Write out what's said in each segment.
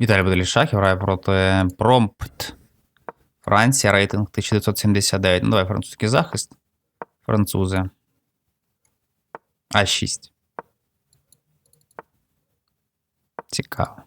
Віталій Беделішах грає проти Промпт. Франція, рейтинг 1979. Ну, давай французький захист. Французи. А6. Цікаво.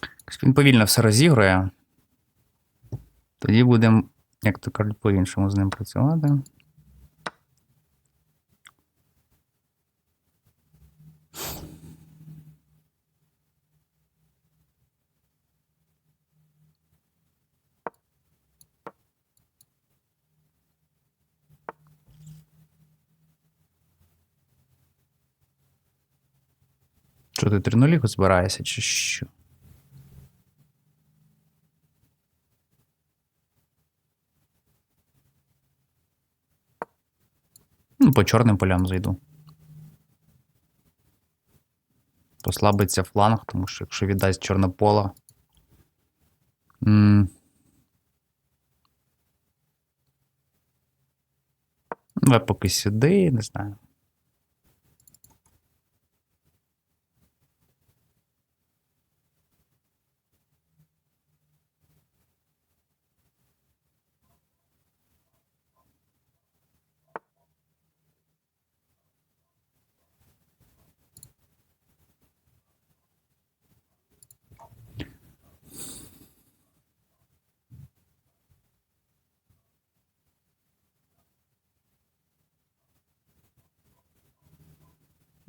Якось Він повільно все розігрує. Тоді будемо, як то кажуть, по-іншому з ним працювати. Що ти 3 нулі збираєшся, чи що? По чорним полям зайду. Послабиться фланг, тому що якщо віддасть чорне поле. м, Давай поки сюди, не знаю.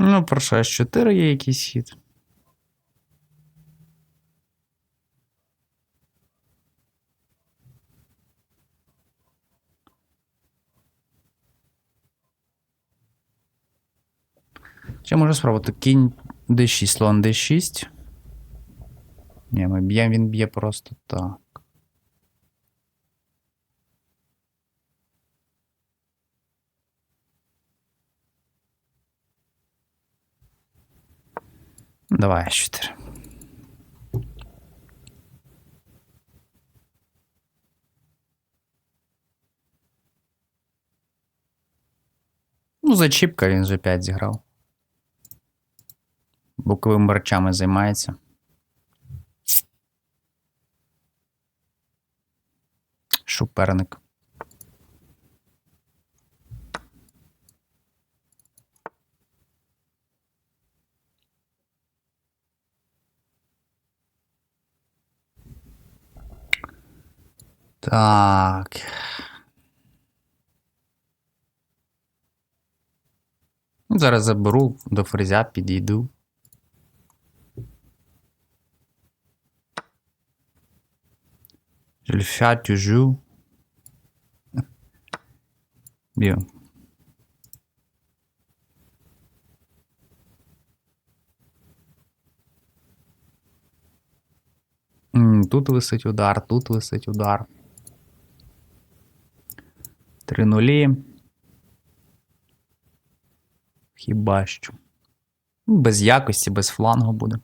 Ну, про що 4 є якийсь хід. Чи можу спробувати кінь d6, слон d6. Ні, ми б'ємо, він б'є просто так. Давай 4. Ну, зачіпка він вже 5 зіграв. Боковими речами займається. Шуперник. Так. Зараз заберу до фрезя, підійду. Toujours. Bien. М, Тут висить удар, тут висить удар. Три нулі. Хіба що. Ну, Без якості, без флангу буде.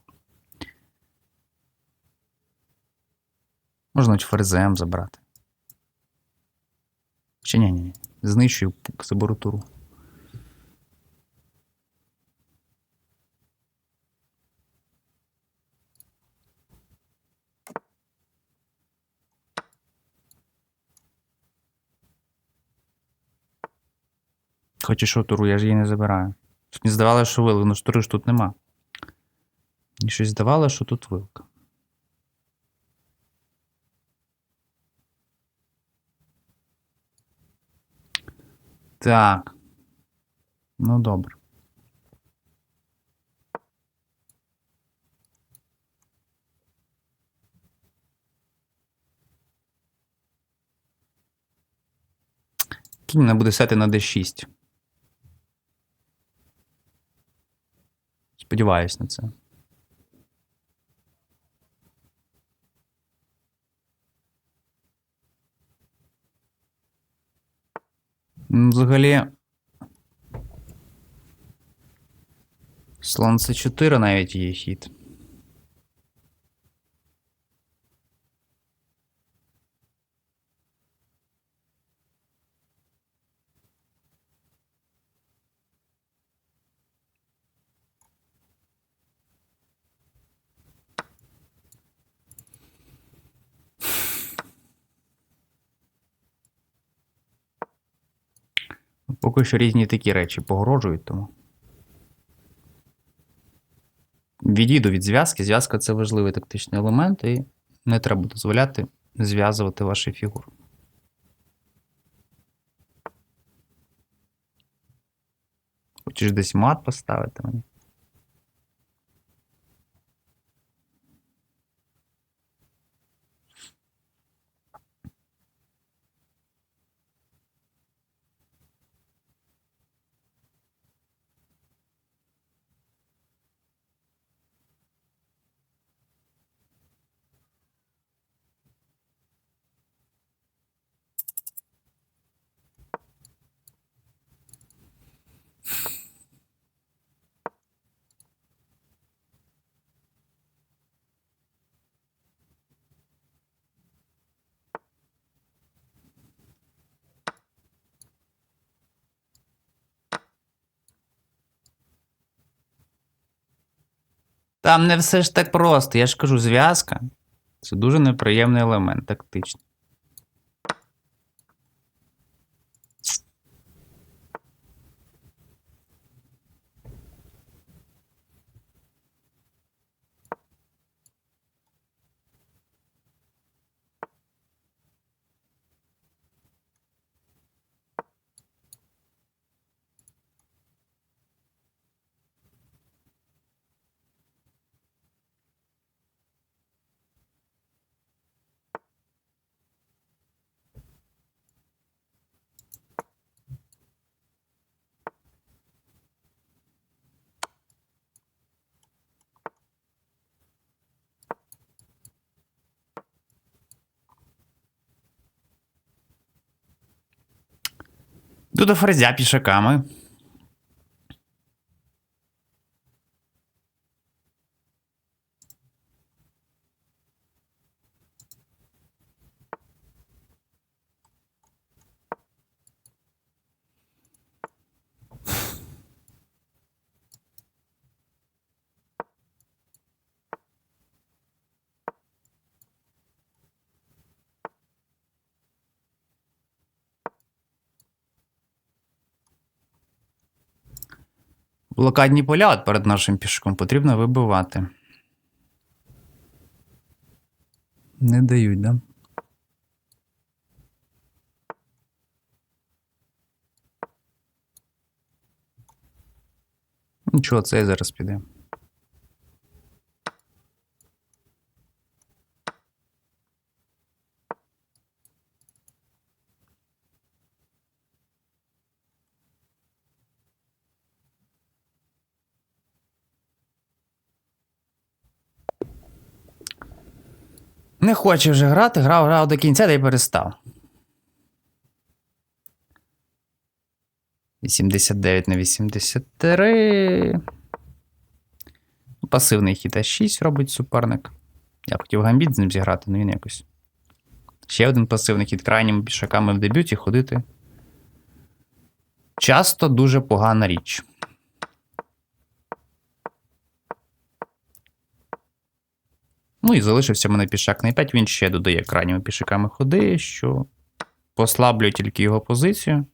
Можна ФРЗМ забрати. Чи ні, ні, ні. Знищую заберу туру. Хочеш що туру, я ж її не забираю. Мені здавалося, що вилка, ну ж тури ж тут нема. Мені щось здавалося, що тут вилка. Так. Ну, добре. Кінь не буде сети на D6. Сподіваюсь на це. Взагалі. Слон С4 навіть є хід. Поки що різні такі речі погрожують тому. Відійду від зв'язки. Зв'язка це важливий тактичний елемент, і не треба дозволяти зв'язувати ваші фігури. Хочеш десь мат поставити мені? Там не все ж так просто. Я ж кажу, зв'язка це дуже неприємний елемент тактичний. Йду до ферзя пішаками. Блокадні поля от перед нашим пішком потрібно вибивати. Не дають, да? Нічого, це зараз піде. Не хоче вже грати, грав, грав до кінця та й перестав. 89 на 83. Пасивний хід А6 робить суперник. Я хотів гамбіт з ним зіграти, але він якось. Ще один пасивний хід крайніми пішаками в дебюті ходити. Часто дуже погана річ. І залишився в мене пішак на 5. Він ще додає крайніми пішаками ходи, що послаблює тільки його позицію.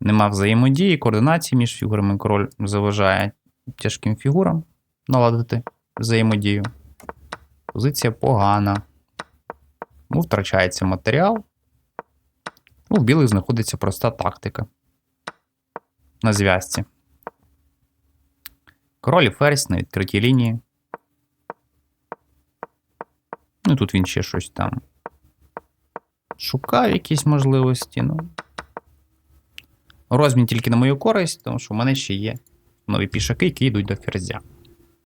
Нема взаємодії, координації між фігурами. Король заважає тяжким фігурам наладити взаємодію. Позиція погана. Ну, втрачається матеріал. Ну, в білих знаходиться проста тактика. На зв'язці. Король і ферзь на відкритій лінії. Ну, тут він ще щось там шукав якісь можливості. Ну. Розмін тільки на мою користь, тому що в мене ще є нові пішаки, які йдуть до ферзя.